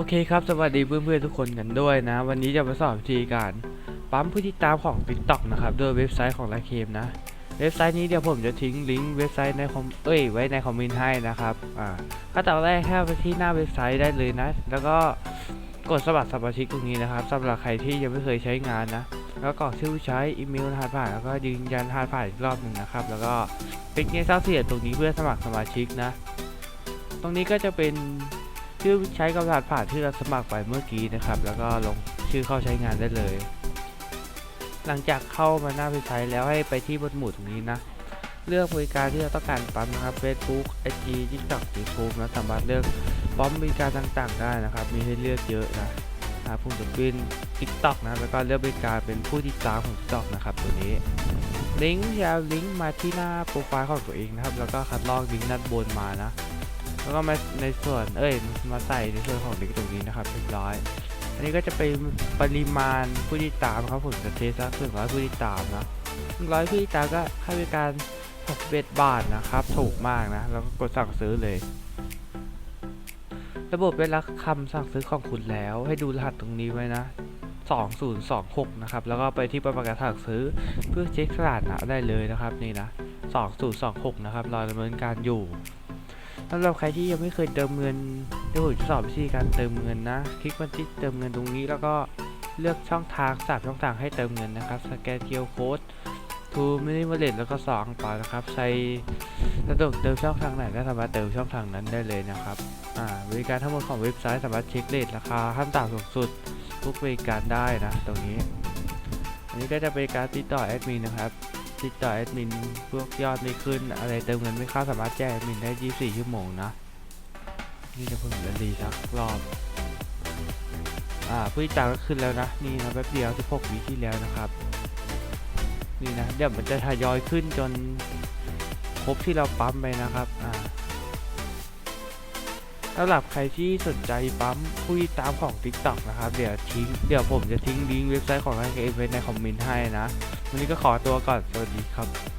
โอเคครับ สวัสดีเพื่อนๆทุกคนกันด้วยนะ วันนี้จะมาสอนวิธีการปั๊มผู้ติดตามของ TikTok นะครับด้วยเว็บไซต์ของไลเคมนะ เว็บไซต์นี้เดี๋ยวผมจะทิ้งลิงก์เว็บไซต์ในคอมเอ้ยไว้ในคอมเมนต์ให้นะครับอ่าขั้นตอนแรกแค่ไปที่หน้าเว็บไซต์ได้เลยนะ แล้วก็กดสมัครสมาชิกตรงนี้นะครับสำหรับใครที่ยังไม่เคยใช้งานนะ แล้วก็ชื่อใช้อีเมลรหัสผ่านแล้วก็ยืนยันรหัสผ่านอีกรอบหนึ่งนะครับ แล้วก็คลิกในเส้าเสียดตรงนี้เพื่อสมัครสมาชิกนะ ตรงนี้ก็จะเป็น ชื่อใช้กับรหัสผ่านที่เราสมัครไปเมื่อกี้นะครับ แล้วก็ลงชื่อเข้าใช้งานได้เลย หลังจากเข้ามาหน้าเว็บไซต์แล้วให้ไปที่บนหมุดตรงนี้นะ เลือกบริการที่เราต้องการปั๊มนะครับ Facebook IG TikTok YouTube นะสามารถเลือกปั๊มบริการต่างๆ ได้นะครับ มีให้เลือกเยอะนะอ่าผมจะเป็น TikTok นะแล้วก็เลือกบริการเป็นผู้ติดตามของ TikTok นะครับตัวนี้ลิงก์จะลิงก์มาที่หน้าโปรไฟล์ของตัวเองนะครับ แล้วก็คัดลอกลิงก์ด้านบนมานะ แล้วก็มาในส่วนเอ้ยมาใส่ในส่วนของลิงก์ตรงนี้นะครับเรียบร้อย อันนี้ก็จะเป็นปริมาณผู้ติดตามครับผมจะเทสสักหนึ่งร้อยผู้ติดตามนะหนึ่งร้อยผู้ติดตามก็ค่าบริการ61บาทนะครับ ถูกมากนะ แล้วก็กดสั่งซื้อเลย ระบบได้รับคำสั่งซื้อของคุณแล้ว ให้ดูรหัสตรงนี้ไว้นะ 2026 นะครับ แล้วก็ไปที่ประกาศสั่งซื้อเพื่อเช็คสถานะได้เลยนะครับนี่นะ 2026 นะครับรอดำเนินการอยู่ สำหรับใครที่ยังไม่เคยเติมเงินเดี๋ยวผมจะสอนวิธีการเติมเงินนะ คลิกมาที่เติมเงินตรงนี้แล้วก็เลือกช่องทางสามช่องทางให้เติมเงินนะครับ สแกนเกียวโค้ดทูมินิมเลตแล้วก็สองต่อนะครับ ใช้สะดวกเติมช่องทางไหนก็สามารถเติมช่องทางนั้นได้เลยนะครับ อ่าบริการทั้งหมดของเว็บไซต์สามารถเช็คเรทราคาขั้นต่ำสูงสุดทุกบริการได้นะ ตรงนี้ อันนี้ก็จะเป็นการติดต่อแอดมินนะครับ ติดต่อแอดมินพวกยอดไม่ขึ้น อะไรเติมเงินไม่เข้าสามารถแจ้งแอดมินได้ 24 ชั่วโมงนะ นี่จะเพิ่งจะรีสักรอบ อ่าผู้ติดตามก็ขึ้นแล้วนะ นี่นะแป๊บเดียว 16วิที่แล้วนะครับ นี่นะ เดี๋ยวมันจะทยอยขึ้นจนครบที่เราปั๊มไปนะครับ อ่าสำหรับใครที่สนใจปั๊มผู้ติดตามของ TikTok นะครับ เดี๋ยวทิ้งเดี๋ยวผมจะทิ้งลิงก์เว็บไซต์ของทางเอไว้ในคอมเมนต์ให้นะ วันนี้ก็ขอตัวก่อน สวัสดีครับ